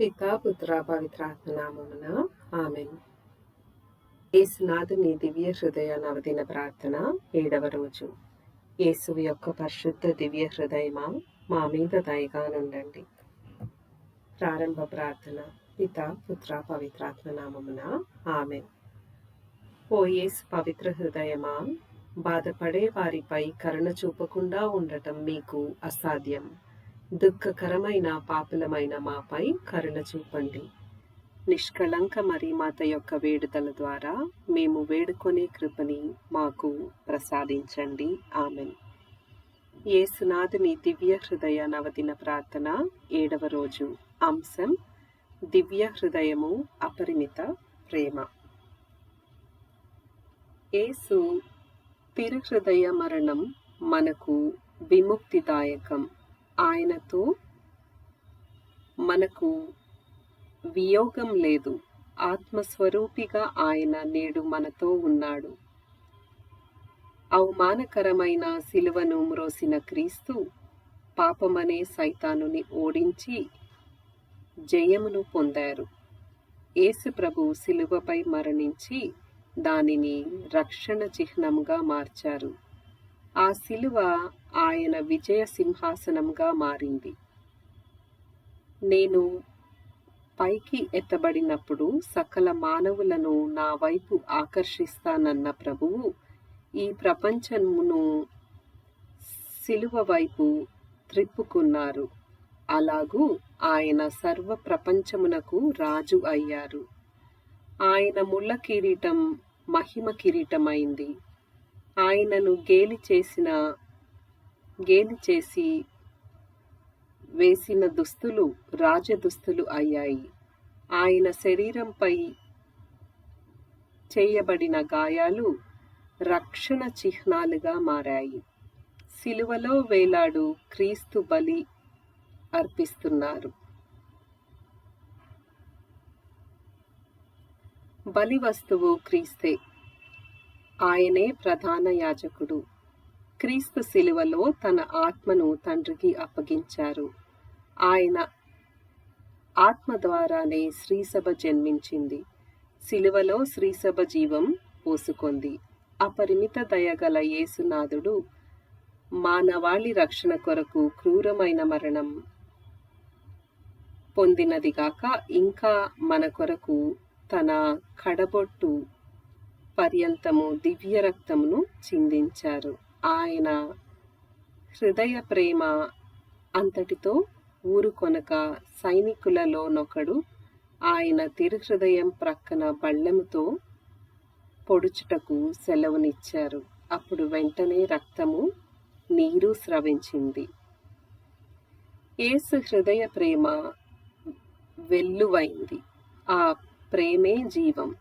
పితా పుత్ర పవిత్రాత్మ నామమున ఆమెన్. యేసునాథుని దివ్య హృదయ నవదిన ప్రార్థన ఏడవ రోజు. యేసు యొక్క పరిశుద్ధ దివ్య హృదయమా? మా మీద దయగా నుండండి. ప్రారంభ ప్రార్థన. పిత పుత్ర పవిత్రాత్మ నామమున ఆమెన్. ఓ యేసు పవిత్ర హృదయమా? బాధపడే వారిపై కరుణ చూపకుండా ఉండటం మీకు అసాధ్యం. దుఃఖకరమైన పాపులమైన మాపై కరుణ చూపండి. నిష్కళంక మరి మాత యొక్క వేడుదల ద్వారా మేము వేడుకొనే కృపని మాకు ప్రసాదించండి. ఆమెన్. ఏసునాథుని దివ్య హృదయ నవదిన ప్రార్థన ఏడవ రోజు. అంశం దివ్య హృదయము అపరిమిత ప్రేమ. ఏసు తిరుహృదయ మరణం మనకు విముక్తిదాయకం. ఆయనతో మనకు వియోగం లేదు. ఆత్మస్వరూపిగా ఆయన నేడు మనతో ఉన్నాడు. అవమానకరమైన శిలువను మ్రోసిన క్రీస్తు పాపమనే సైతానుని ఓడించి జయమును పొందారు. ఏసుప్రభు శిలువపై మరణించి దానిని రక్షణ చిహ్నంగా మార్చారు. ఆ శిలువ ఆయన విజయ సింహాసనంగా మారింది. నేను పైకి ఎత్తబడినప్పుడు సకల మానవులను నా వైపు ఆకర్షిస్తానన్న ప్రభువు ఈ ప్రపంచమును శిలువ వైపు త్రిప్పుకున్నారు. అలాగూ ఆయన సర్వ ప్రపంచమునకు రాజు అయ్యారు. ఆయన ముళ్ళ కిరీటం మహిమ కిరీటమైంది. ఆయనను గేలి చేసిన గేలి చేసి వేసిన దుస్తులు రాజదుస్తులు అయ్యాయి. ఆయన శరీరంపై చేయబడిన గాయాలు రక్షణ చిహ్నాలుగా మారాయి. సిలువలో వేలాడు క్రీస్తు బలి అర్పిస్తున్నారు. బలి వస్తువు క్రీస్తే. ఆయనే ప్రధాన యాజకుడు. క్రీస్తు శిలువలో తన ఆత్మను తండ్రికి అప్పగించారు. ఆయన ఆత్మ ద్వారానే శ్రీసభ జన్మించింది. శిలువలో శ్రీసభ జీవం పోసుకొంది. అపరిమిత దయగల యేసునాథుడు మానవాళి రక్షణ కొరకు క్రూరమైన మరణం పొందినదిగాక ఇంకా మన కొరకు తన కడబొట్టు పర్యంతము దివ్య రక్తమును చిందించారు. ఆయన హృదయ ప్రేమ అంతటితో ఊరుకొనక సైనికులలోనొకడు ఆయన తిరుహృదయం ప్రక్కన బళ్ళెముతో పొడుచుటకు సెలవునిచ్చారు. అప్పుడు వెంటనే రక్తము నీరు స్రవించింది. ఏసు హృదయ ప్రేమ వెల్లువైంది. ఆ ప్రేమే జీవం.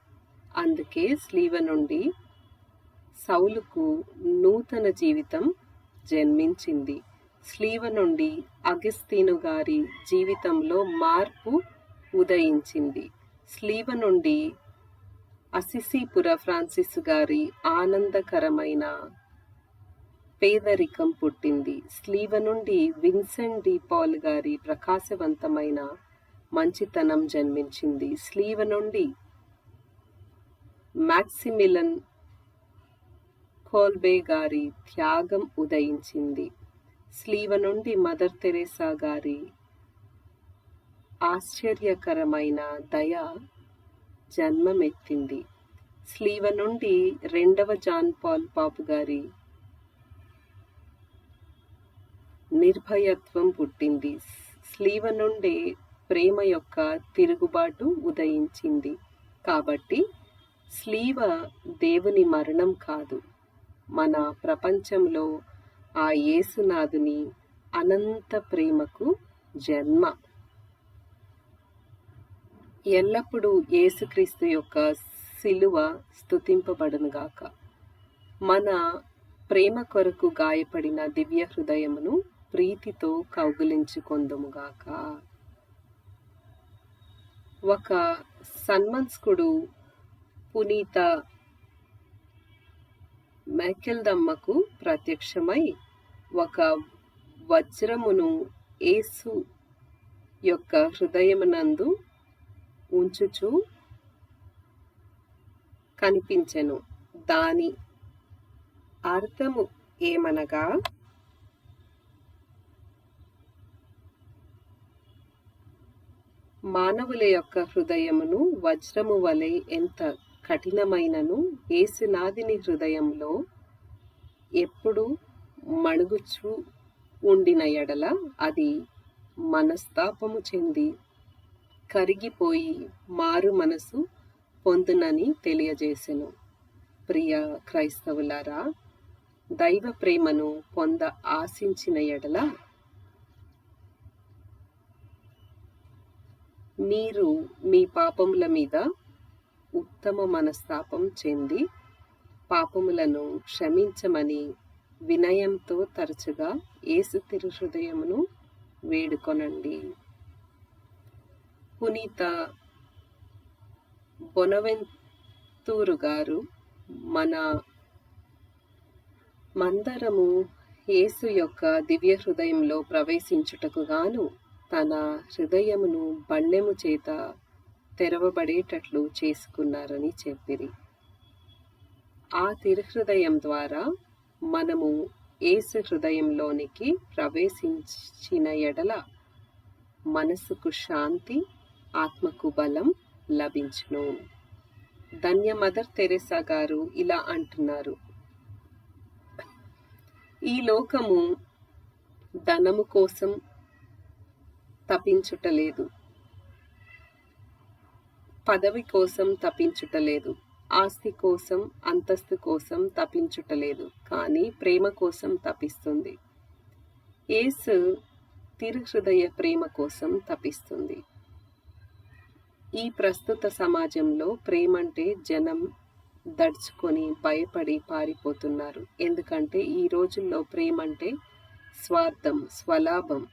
అందుకే స్లీవ నుండి సౌలుకు నూతన జీవితం జన్మించింది. స్లీవ నుండి అగస్తీను గారి జీవితంలో మార్పు ఉదయించింది. స్లీవ నుండి అసిసిపుర ఫ్రాన్సిస్ గారి ఆనందకరమైన పేదరికం పుట్టింది. స్లీవ నుండి విన్సెంట్ డి పాల్ గారి ప్రకాశవంతమైన మంచితనం జన్మించింది. స్లీవ నుండి మ్యాక్సిమిలన్ కోల్బే గారి త్యాగం ఉదయించింది. స్లీవ నుండి మదర్ తెరేసా గారి ఆశ్చర్యకరమైన దయ జన్మమెత్తింది. స్లీవ నుండి రెండవ జాన్ పాల్ పాపు గారి నిర్భయత్వం పుట్టింది. స్లీవ నుండి ప్రేమ యొక్క తిరుగుబాటు ఉదయించింది. కాబట్టి స్లీవ దేవుని మరణం కాదు. మన ప్రపంచంలో ఆ యేసునాథుని అనంత ప్రేమకు జన్మ. ఎల్లప్పుడూ యేసుక్రీస్తు యొక్క సిలువ స్థుతింపబడునుగాక మన ప్రేమ కొరకు గాయపడిన దివ్య హృదయమును ప్రీతితో కౌగులించుకొందుముగాక ఒక సన్మన్స్కుడు పునీత మేకెల్దమ్మకు ప్రత్యక్షమై ఒక వజ్రమును ఏసు యొక్క హృదయమునందు ఉంచుచు కనిపించెను. దాని అర్థము ఏమనగా మానవుల యొక్క హృదయమును వజ్రము వలె ఎంత కఠినమైనను ఏసునాదిని హృదయంలో ఎప్పుడు మణుగుచు ఉండిన ఎడల అది మనస్తాపము చెంది కరిగిపోయి మారు మనసు పొందునని తెలియజేసెను. ప్రియ క్రైస్తవులారా దైవ ప్రేమను పొంద ఆశించిన ఎడల మీరు మీ పాపముల మీద ఉత్తమ మనస్తాపం చెంది పాపములను క్షమించమని వినయంతో తరచుగా ఏసు తిరు హృదయమును వేడుకొనండి. పునీత బొనవెంతూరు గారు మన మందరము యేసు యొక్క దివ్య హృదయంలో ప్రవేశించుటకు గాను తన హృదయమును బండెము చేత తెరవబడేటట్లు చేసుకున్నారని చెప్పిరి. ఆ తిరుహృదయం ద్వారా మనము ఏసు హృదయంలోనికి ప్రవేశించిన ఎడల మనసుకు శాంతి ఆత్మకు బలం లభించును. ధన్య మదర్ తెరెసా గారు ఇలా అంటున్నారు. ఈ లోకము ధనము కోసం తపించుటలేదు పదవి కోసం తపించుటలేదు ఆస్తి కోసం అంతస్తు కోసం తపించుటలేదు కానీ ప్రేమ కోసం తపిస్తుంది ఏసు తిరుహృదయ ప్రేమ కోసం తపిస్తుంది ఈ ప్రస్తుత సమాజంలో ప్రేమంటే జనం దడుచుకొని భయపడి పారిపోతున్నారు. ఎందుకంటే ఈ రోజుల్లో ప్రేమంటే స్వార్థం స్వలాభం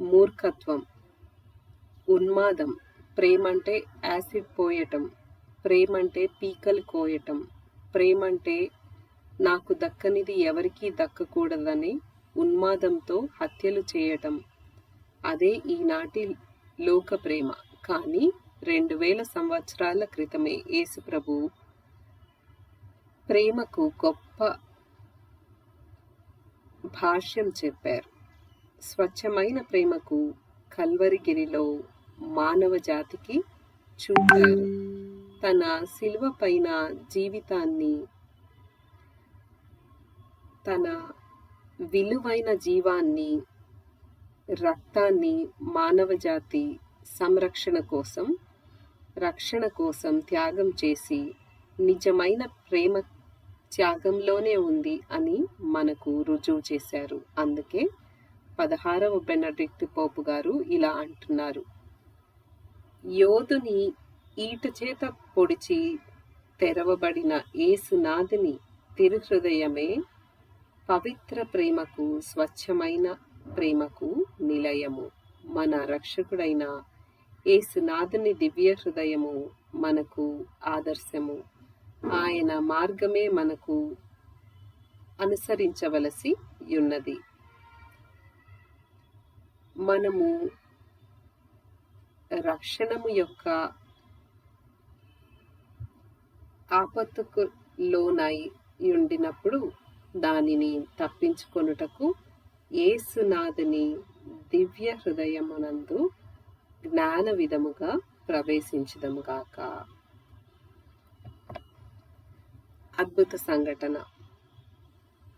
మూర్ఖత్వం ఉన్మాదం ప్రేమంటే యాసిడ్ పోయటం ప్రేమంటే పీకలు కోయటం ప్రేమంటే నాకు దక్కనిది ఎవరికీ దక్కకూడదని ఉన్మాదంతో హత్యలు చేయటం. అదే ఈనాటి లోక ప్రేమ. కానీ రెండు వేల సంవత్సరాల క్రితమే యేసుప్రభు ప్రేమకు గొప్ప భాష్యం చెప్పారు. స్వచ్ఛమైన ప్రేమకు కల్వరిగిరిలో మానవ జాతికి చూపారు. తన శిల్వ పైన జీవితాన్ని తన విలువైన జీవాన్ని రక్తాన్ని మానవ జాతి సంరక్షణ కోసం రక్షణ కోసం త్యాగం చేసి నిజమైన ప్రేమ త్యాగంలోనే ఉంది అని మనకు రుజువు చేశారు. అందుకే పదహారవ బెనడిక్ట్ పోపు గారు ఇలా అంటున్నారు. యోధుని ఈట చేత పొడిచి తెరవబడిన ఏసునాథుని తిరుహృదయమే పవిత్ర ప్రేమకు స్వచ్ఛమైన ప్రేమకు నిలయము. మన రక్షకుడైన ఏసునాథుని దివ్య హృదయము మనకు ఆదర్శము. ఆయన మార్గమే మనకు అనుసరించవలసి ఉన్నది. మనము రక్షణము యొక్క ఆపత్తుకు లోనై ఉండినప్పుడు దానిని తప్పించుకొనుటకు ఏసునాథుని దివ్య హృదయమునందు జ్ఞాన విధముగా ప్రవేశించదముగాక. అద్భుత సంఘటన.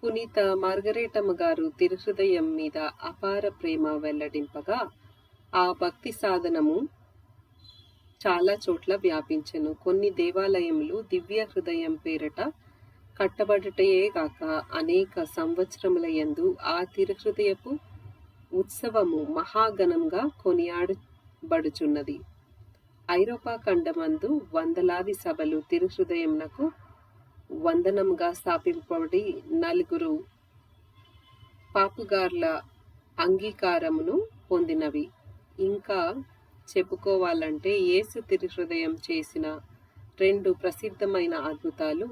పునీత మార్గరేటమ్మ గారు తిరుహృదయం మీద అపార ప్రేమ వెల్లడింపగా ఆ భక్తి సాధనము చాలా చోట్ల వ్యాపించెను. కొన్ని దేవాలయములు దివ్య హృదయం పేరట కట్టబడటయే కాక అనేక సంవత్సరముల యందు ఆ తిరుహృదయపు ఉత్సవము మహాగణంగా కొనియాడబడుచున్నది. ఐరోపా ఖండమందు వందలాది సభలు తిరుహృదయంనకు వందనంగా స్థాపింపబడి నలుగురు పాపుగార్ల అంగీకారమును పొందినవి. ఇంకా చెప్పుకోవాలంటే యేసు తిరుహృదయం చేసిన రెండు ప్రసిద్ధమైన అద్భుతాలు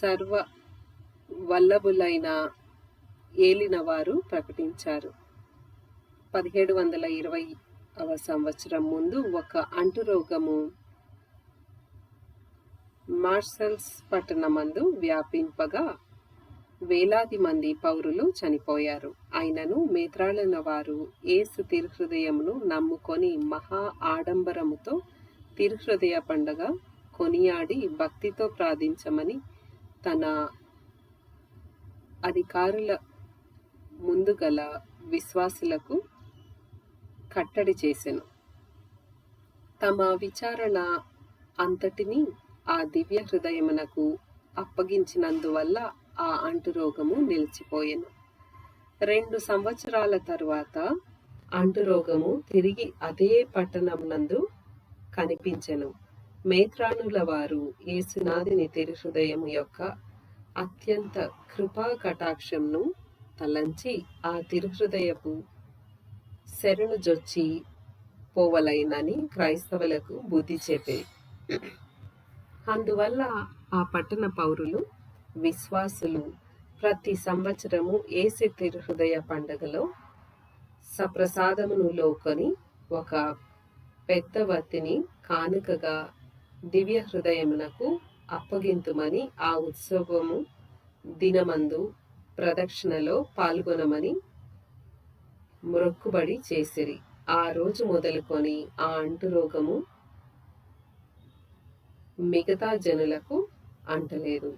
సర్వ వల్లభులైన ఏలినవారు ప్రకటించారు. పదిహేడు వందల ఇరవై సంవత్సరం ముందు ఒక అంటురోగము మార్సల్స్ పట్టణమందు వ్యాపింపగా వేలాది మంది పౌరులు చనిపోయారు. అయినను మేత్రాలైన వారు ఏసు తిరుహృదయమును నమ్ముకొని మహా ఆడంబరముతో తిరుహృదయ పండగ కొనియాడి భక్తితో ప్రార్థించమని తన అధికారుల ముందు గల విశ్వాసులకు కట్టడి చేసెను. తమ విచారణ అంతటిని ఆ దివ్య హృదయమునకు అప్పగించినందువల్ల ఆ అంటురోగము నిలిచిపోయెను. రెండు సంవత్సరాల తరువాత అంటురోగము తిరిగి అదే పట్టణమునందు కనిపించెను. మేత్రానుల వారు యేసునాథిని తిరుహృదయము యొక్క అత్యంత కృపా కటాక్షంను తలంచి ఆ తిరుహృదయపు శరణు జొచ్చి పోవలైనని క్రైస్తవులకు బుద్ధి చెప్పే. అందువల్ల ఆ పట్టణ పౌరులు విశ్వాసులు. ప్రతి సంవత్సరము ఏసి తిరుహృదయ పండుగలో సప్రసాదమును లోకొని ఒక పెద్ద వత్తిని కానుకగా దివ్య హృదయమునకు అప్పగింతుమని ఆ ఉత్సవము దినమందు ప్రదక్షిణలో పాల్గొనమని మొక్కుబడి చేసిరి. ఆ రోజు మొదలుకొని ఆ అంటురోగము మిగతా జనులకు అంటలేదు.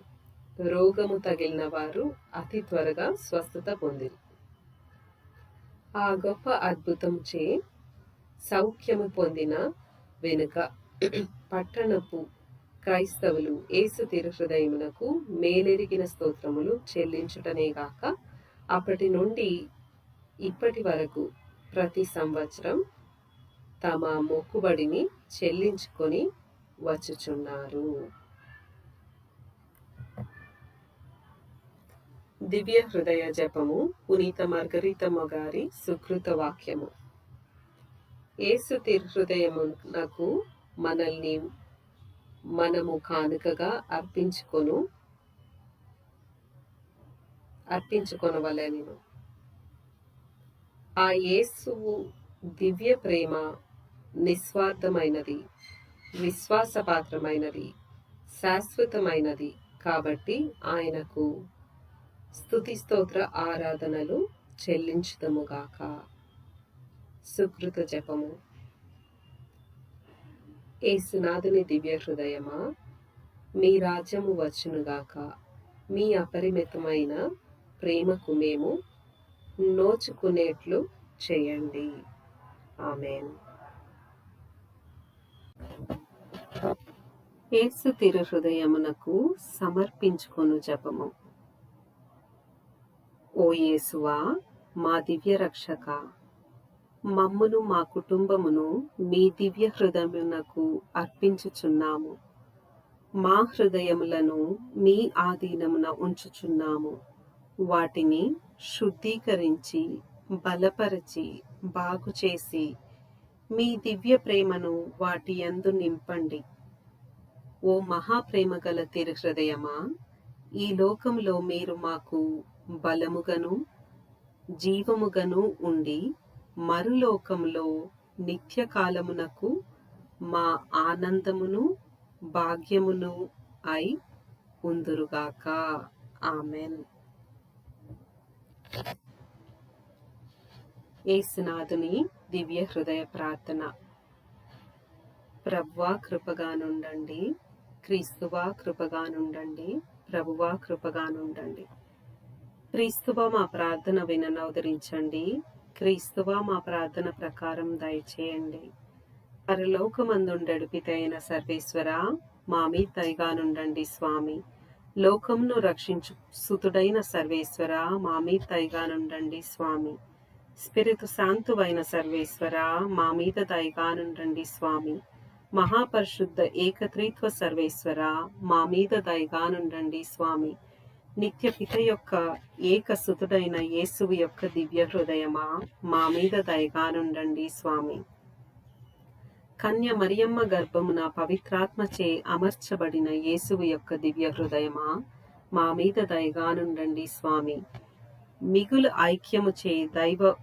రోగము తగిలిన వారు అతి త్వరగా స్వస్థత పొందిరి. ఆ గొప్ప అద్భుతం చే సౌఖ్యము పొందిన వెనుక పట్టణపు క్రైస్తవులు ఏసు తిరుహృదయమునకు మేలెరిగిన స్తోత్రములు చెల్లించుటనే గాక అప్పటి నుండి ఇప్పటి వరకు ప్రతి సంవత్సరం తమ మొక్కుబడిని చెల్లించుకొని వచ్చుచున్నారు. దివ్య హృదయ జపము పునీత మార్గరీతమ్మ గారి సుకృత వాక్యము. ఏసు తిరుహృదయమునకు మనల్ని మనము కానుకగా అర్పించుకొను అర్పించుకొనవలెను. ఆ యేసువు దివ్య ప్రేమ నిస్వార్థమైనది విశ్వాసపాత్రమైనది శాశ్వతమైనది కాబట్టి ఆయనకు స్థుతి స్తోత్ర ఆరాధనలు చెల్లించుదముగాక సుకృత జపము. ఏసునాథుని దివ్య హృదయమా మీ రాజ్యము వచ్చునుగాక మీ అపరిమితమైన ప్రేమకు మేము నోచుకునేట్లు చేయండి. ఆమెన్. ఏసు తిరు హృదయమునకు సమర్పించుకొను జపము. ఓ యేసువా మా దివ్య రక్షక మమ్మును మా కుటుంబమును మీ దివ్య హృదయమునకు అర్పించుచున్నాము. మా హృదయములను మీ ఆధీనమున ఉంచుచున్నాము. వాటిని శుద్ధీకరించి బలపరచి బాగు చేసి మీ దివ్య ప్రేమను వాటి యందు నింపండి. ఓ మహాప్రేమ గల తిరు హృదయమా ఈ లోకంలో మీరు మాకు బలముగను జీవముగను ఉండి మరులోకంలో నిత్యకాలమునకు మా ఆనందమును భాగ్యమును అయి ఉందురుగాక. ఆమెన్. ఏసునాథుని దివ్య హృదయ ప్రార్థన. ప్రభువా కృపగానుండండి క్రీస్తువా కృపగానుండండి ప్రభువా కృపగానుండండి క్రీస్తువ మా ప్రార్థన విననవదరించండి క్రీస్తువ మా ప్రార్థన ప్రకారం దయచేయండి. పరలోకమందుండడుపితైన సర్వేశ్వర మా మీ దయగానుండండి స్వామి. లోకంను రక్షించు సుతుడైన సర్వేశ్వర మా తైగానుండండి దయగానుండండి స్వామి. స్పిరితు శాంతువైన సర్వేశ్వర మా మీద దయగానుండండి స్వామి. మహాపరిశుద్ధ ఏకత్రిత్వ సర్వేశ్వర మా మీద దయగానుండండి స్వామి. నిత్య పిత యొక్క ఏక సుతుడైన యేసువు యొక్క దివ్య హృదయమా? మా మీద దయగానుండండి స్వామి. కన్య మరియమ్మ గర్భమున పవిత్రాత్మచే అమర్చబడిన యేసువు యొక్క దివ్య హృదయమా? మా మీద దయగానుండండి స్వామి. మిగులు ఐక్యముచే దైవ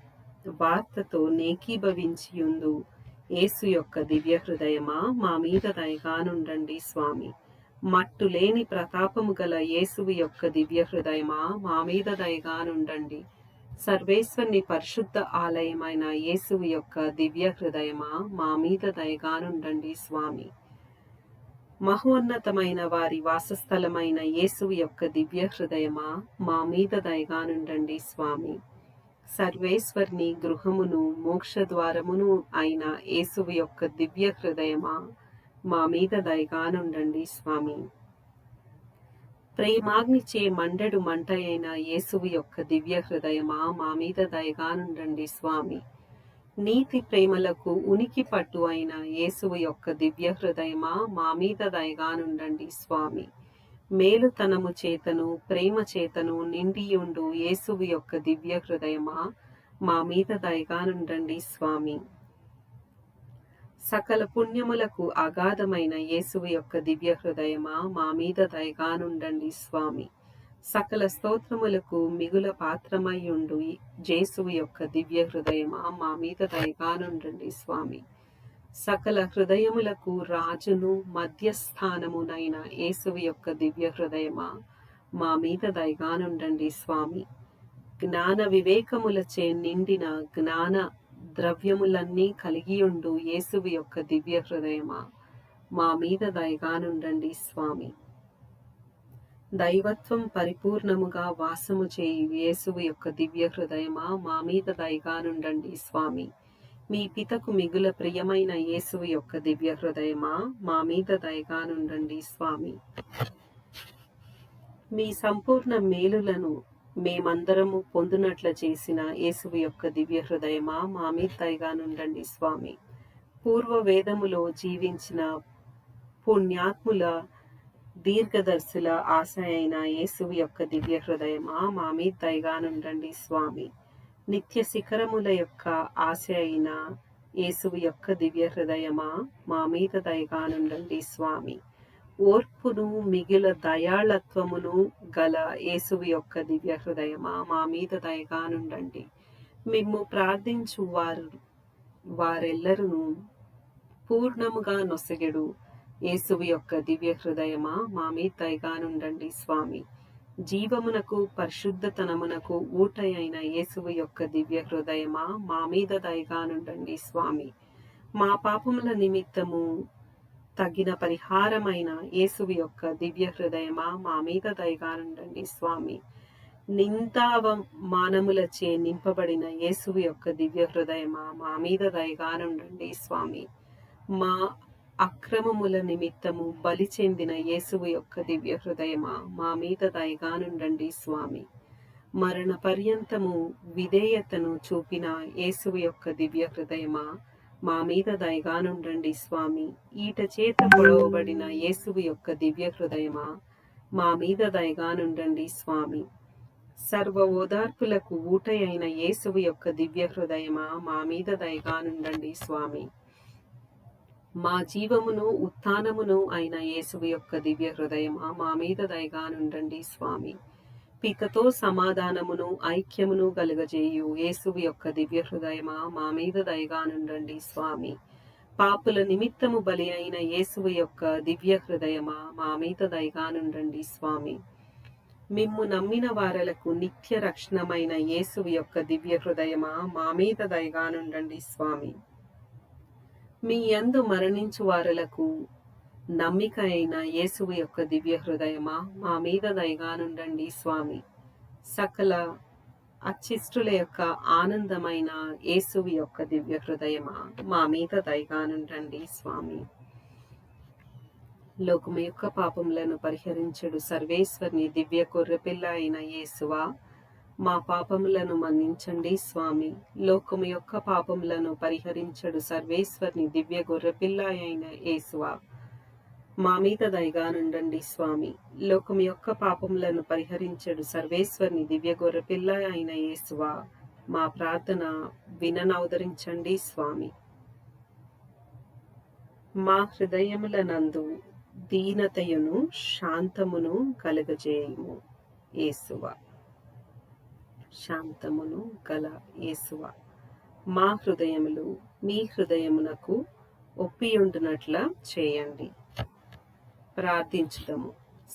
వార్తతో నేకీభవించియుందు యేసు యొక్క దివ్య హృదయమా? మా మీద దయగానుండండి స్వామి. మట్టు లేని ప్రతాపము గల యేసువు యొక్క దివ్య హృదయమా? మా మీద దయగానుండండి. సర్వేశ్వరుని పరిశుద్ధ ఆలయమైన యేసువు యొక్క దివ్య హృదయమా? మా మీద దయగానుండండి స్వామి. మహోన్నతమైన వారి వాసస్థలమైన యేసువు యొక్క దివ్య హృదయమా? మా మీద దయగానుండండి స్వామి. సర్వేశ్వరిని గృహమును మోక్ష ద్వారమును అయిన యేసువు యొక్క దివ్య హృదయమా? మా మీద దయగానుండండి స్వామి. ప్రేమాగ్నిచే మండెడు మంట అయిన యేసువు యొక్క దివ్య హృదయమా మా మీద దయగానుండండి స్వామి. నీతి ప్రేమలకు ఉనికి పట్టు అయిన యేసువు యొక్క దివ్య హృదయమా మా మీద దయగానుండండి స్వామి. మేలుతనము చేతను ప్రేమ చేతను నిండియుండు యేసువు యొక్క దివ్య హృదయమా మా మీద దయగానుండండి స్వామి. సకల పుణ్యములకు అగాధమైన యేసువు యొక్క దివ్య హృదయమా? మా మీద దయగానుండండి స్వామి. సకల స్తోత్రములకు మిగుల పాత్రమయ్యుండు జేసువు యొక్క దివ్య హృదయమా? మా మీద దయగానుండండి స్వామి. సకల హృదయములకు రాజును మధ్యస్థానమునైన యేసువు యొక్క దివ్య హృదయమా? మా మీద దయగానుండండి స్వామి. జ్ఞాన వివేకములచే నిండిన జ్ఞాన ద్రవ్యములన్నీ కలిగియుండు యేసువి యొక్క దివ్య హృదయమా? మా మీద దయగానుండండి స్వామి. దైవత్వం పరిపూర్ణముగా వాసము చేయు యేసువు యొక్క దివ్య హృదయమా? మా మీద దయగానుండండి స్వామి. మీ పితకు మిగుల ప్రియమైన యేసువు యొక్క దివ్య హృదయమా? మా మీద దయగానుండండి స్వామి. మీ సంపూర్ణ మేలులను మేమందరము పొందునట్ల చేసిన యేసువు యొక్క దివ్య హృదయమా? మా మీద స్వామి. పూర్వ వేదములో జీవించిన పుణ్యాత్ముల దీర్ఘదర్శుల ఆశ అయిన యేసువు యొక్క దివ్య హృదయమా? మా మీద స్వామి. నిత్య శిఖరముల యొక్క ఆశ అయిన యేసువు యొక్క దివ్య హృదయమా? మా మీద దయగానుండండి స్వామి. ఓర్పును మిగిల దయాళత్వమును గల యేసువి యొక్క దివ్య హృదయమా మా మీద దయగానుండండి మిమ్ము ప్రార్థించు వారు వారెల్లరూ పూర్ణముగా నొసగెడు. యేసువి యొక్క దివ్య హృదయమా మా మీద దయగానుండండి స్వామి. జీవమునకు పరిశుద్ధతనమునకు ఊట అయిన యేసువు యొక్క దివ్య హృదయమా మా మీద దయగానుండండి స్వామి. మా పాపముల నిమిత్తము తగిన పరిహారమైన యేసువి యొక్క దివ్య హృదయమా మా మీద దయగానుండండి స్వామి. నిందావ మానములచే నింపబడిన యేసువి యొక్క దివ్య హృదయమా మా మీద దయగానుండండి స్వామి. మా అక్రమముల నిమిత్తము బలి చెందిన యేసువు యొక్క దివ్య హృదయమా మా మీద దయగానుండండి స్వామి. మరణ పర్యంతము విధేయతను చూపిన యేసువు యొక్క దివ్య హృదయమా మా మీద దయగానుండండి స్వామి. ఈట చేత పొడవబడిన యేసువు యొక్క దివ్య హృదయమా మా మీద దయగానుండండి స్వామి. సర్వ ఓదార్పులకు ఊట అయిన యేసువు యొక్క దివ్య హృదయమా మా మీద దయగానుండండి స్వామి. మా జీవమును ఉత్థానమును అయిన యేసువు యొక్క దివ్య హృదయమా మా మీద దయగానుండండి స్వామి. పితతో సమాధానమును ఐక్యమును కలుగజేయు యేసువు యొక్క దివ్య హృదయమా? మా మీద దయగానుండండి స్వామి. పాపుల నిమిత్తము బలి అయిన యేసువు యొక్క దివ్య హృదయమా? మా మీద దయగానుండండి స్వామి. మిమ్ము నమ్మిన వారలకు నిత్య రక్షణమైన యేసువు యొక్క దివ్య హృదయమా? మా మీద దయగానుండండి స్వామి. మీ యందు మరణించు వారలకు నమ్మిక అయిన యేసువు యొక్క దివ్య హృదయమా మా మీద దయగానుండండి స్వామి. సకల అచ్చిష్టుల యొక్క ఆనందమైన యేసువు యొక్క దివ్య హృదయమా మా మీద దయగానుండండి స్వామి. లోకము యొక్క పాపములను పరిహరించడు సర్వేశ్వరిని దివ్య కొర్రెపిల్ల అయిన యేసువా. మా పాపములను మన్నించండి స్వామి. లోకము యొక్క పాపములను పరిహరించడు సర్వేశ్వరిని దివ్య గొర్రెపిల్ల అయిన యేసువా. మా మీద దయగానుండండి స్వామి. లోకము యొక్క పాపములను పరిహరించడు సర్వేశ్వరిని దివ్య గొర్రెపిల్ల అయిన యేసువా. మా ప్రార్థన విననవదరించండి స్వామి. మా హృదయములనందు దీనతయును శాంతమును కలుగజేయము యేసువ. శాంతమును గల యేసువ. మా హృదయములు మీ హృదయమునకు ఒప్పియుండునట్ల చేయండి. ప్రార్థించుదము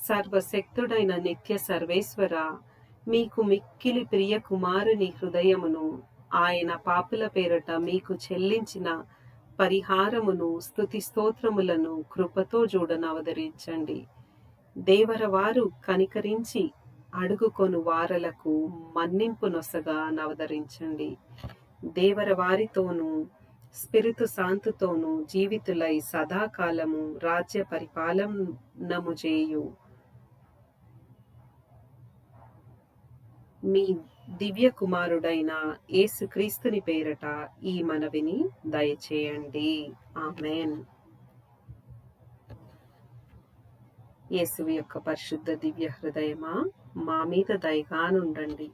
సర్వశక్తుడైన నిత్య సర్వేశ్వర మీకు మిక్కిలి ప్రియ కుమారుని హృదయమును ఆయన పాపుల పేరట మీకు చెల్లించిన పరిహారమును స్థుతి స్తోత్రములను కృపతో చూడనవదరించండి దేవరవారు కనికరించి అడుగుకొను వారలకు మన్నింపు నొసగా నవదరించండి. దేవర వారితోనూ స్పిరితు శాంతుతోనూ జీవితులై సదాకాలము రాజ్య పరిపాలనము చేయు. మీ దివ్య కుమారుడైన యేసుక్రీస్తుని పేరట ఈ మనవిని దయచేయండి. ఆమెన్. యేసు యొక్క పరిశుద్ధ దివ్య హృదయమా? మా మీద దయగానుండండి.